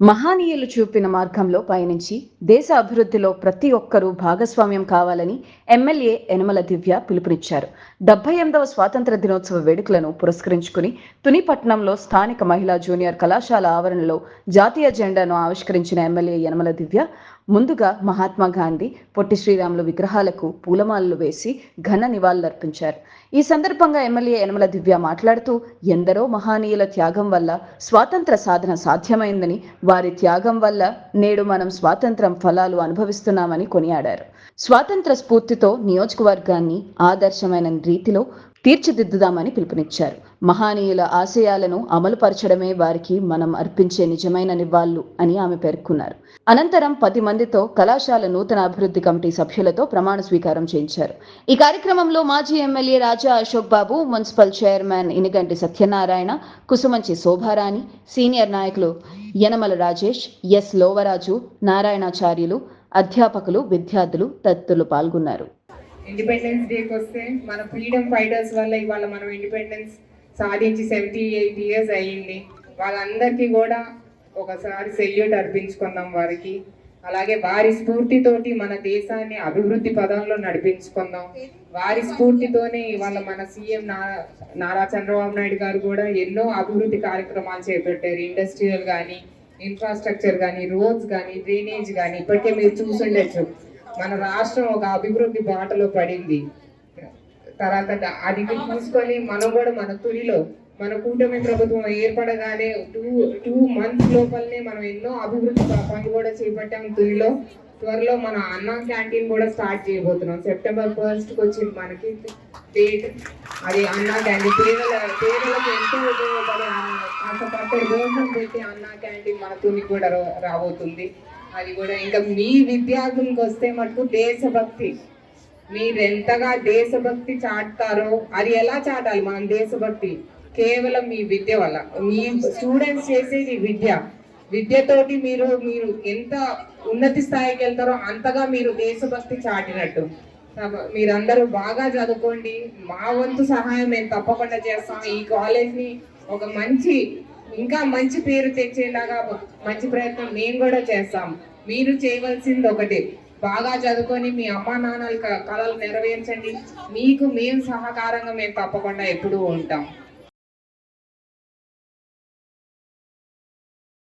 మహానీయులు చూపిన మార్గంలో పయనించి దేశ అభివృద్ధిలో ప్రతి ఒక్కరూ భాగస్వామ్యం కావాలని ఎమ్మెల్యే యనమల దివ్య పిలుపునిచ్చారు. డెబ్బై ఎనిమిదవ స్వాతంత్ర దినోత్సవ వేడుకలను పురస్కరించుకుని తునిపట్నంలో స్థానిక మహిళా జూనియర్ కళాశాల ఆవరణలో జాతీయ జెండాను ఆవిష్కరించిన ఎమ్మెల్యే యనమల దివ్య ముందుగా మహాత్మా గాంధీ పొట్టి శ్రీరాములు విగ్రహాలకు పూలమాలలు వేసి ఘన నివాళులర్పించారు. ఈ సందర్భంగా ఎమ్మెల్యే యనమల దివ్య మాట్లాడుతూ ఎందరో మహానీయుల త్యాగం వల్ల స్వాతంత్ర సాధన సాధ్యమైందని వారి త్యాగం వల్ల నేడు మనం స్వాతంత్రం ఫలాలు అనుభవిస్తున్నామని కొనియాడారు. స్వాతంత్ర స్ఫూర్తితో నియోజకవర్గాన్ని ఆదర్శమైన రీతిలో తీర్చిదిద్దుదామని పిలుపునిచ్చారు. మహానీయుల ఆశయాలను అమలుపరచడమే వారికి మనం అర్పించే నిజమైన నివాళులు అని ఆమె పేర్కొన్నారు. అనంతరం పది మందితో కళాశాల నూతన అభివృద్ధి కమిటీ సభ్యులతో ప్రమాణ స్వీకారం చేయించారు. ఈ కార్యక్రమంలో మాజీ MLA Raja Ashok Babu municipal chairman Iniganti Satyanarayana Kusumanchi Shobharani senior నాయకులు యనమల రాజేష్ ఎస్ లోవరాజు నారాయణాచార్యులు అధ్యాపకులు విద్యార్థులు తదితరులు పాల్గొన్నారు. ఇండిపెండెన్స్ డేకి వస్తే మన ఫ్రీడమ్ ఫైటర్స్ వల్ల ఇవాళ మనం ఇండిపెండెన్స్ సాధించి సెవెంటీ ఎయిట్ ఇయర్స్ అయ్యింది. వాళ్ళందరికీ కూడా ఒకసారి సెల్యూట్ అర్పించుకుందాం వారికి. అలాగే వారి స్ఫూర్తితోటి మన దేశాన్ని అభివృద్ధి పదంలో నడిపించుకుందాం. వారి స్ఫూర్తితోనే ఇవాళ మన సీఎం నారా నారా చంద్రబాబు నాయుడు గారు కూడా ఎన్నో అభివృద్ధి కార్యక్రమాలు చేపట్టారు. ఇండస్ట్రియల్ కానీ ఇన్ఫ్రాస్ట్రక్చర్ కానీ రోడ్స్ కానీ డ్రైనేజ్ కానీ ఇప్పటికే మీరు చూసుండొచ్చు. మన రాష్ట్రం ఒక అభివృద్ధి బాటలో పడింది. తర్వాత అది చూసుకొని మనం కూడా మన తొలిలో మన కూటమి ప్రభుత్వం ఏర్పడగానే టూ టూ మంత్స్ లోపలనే మనం ఎన్నో అభివృద్ధి పనులు కూడా చేపట్టాం తొలిలో త్వరలో మన అన్న క్యాంటీన్ కూడా స్టార్ట్ చేయబోతున్నాం. సెప్టెంబర్ ఫస్ట్కి వచ్చింది మనకి డేట్. అది అన్న క్యాంటీన్ పేదల పేదలకు ఎంతో ఉపయోగపడే అన్న- కష్టపడ్డ రోజులు పెట్టి అన్న క్యాంటీన్ మన తుని కూడా రా- రాబోతుంది. అది కూడా ఇంకా మీ విద్యార్థులకు వస్తే మటుకు దేశభక్తి. మీరెంతగా దేశభక్తి చాటుతారో అది ఎలా చాటాలి మనం దేశభక్తి? కేవలం మీ విద్య వల్ల. మీ స్టూడెంట్స్ చేసేది విద్య. విద్యతోటి మీరు మీరు ఎంత ఉన్నతి స్థాయికి వెళ్తారో అంతగా మీరు దేశభక్తి చాటినట్టు. మీరందరూ బాగా చదువుకోండి. మా వంతు సహాయం మేము తప్పకుండా చేస్తాం. ఈ కాలేజ్ని ఒక మంచి ఇంకా మంచి పేరు తెచ్చేలాగా మంచి ప్రయత్నం మేము కూడా చేస్తాం. మీరు చేయవలసింది ఒకటే. బాగా చదువుకొని మీ అమ్మా నాన్నల క- నెరవేర్చండి. మీకు మేము సహకారంగా మేము తప్పకుండా ఎప్పుడూ ఉంటాం.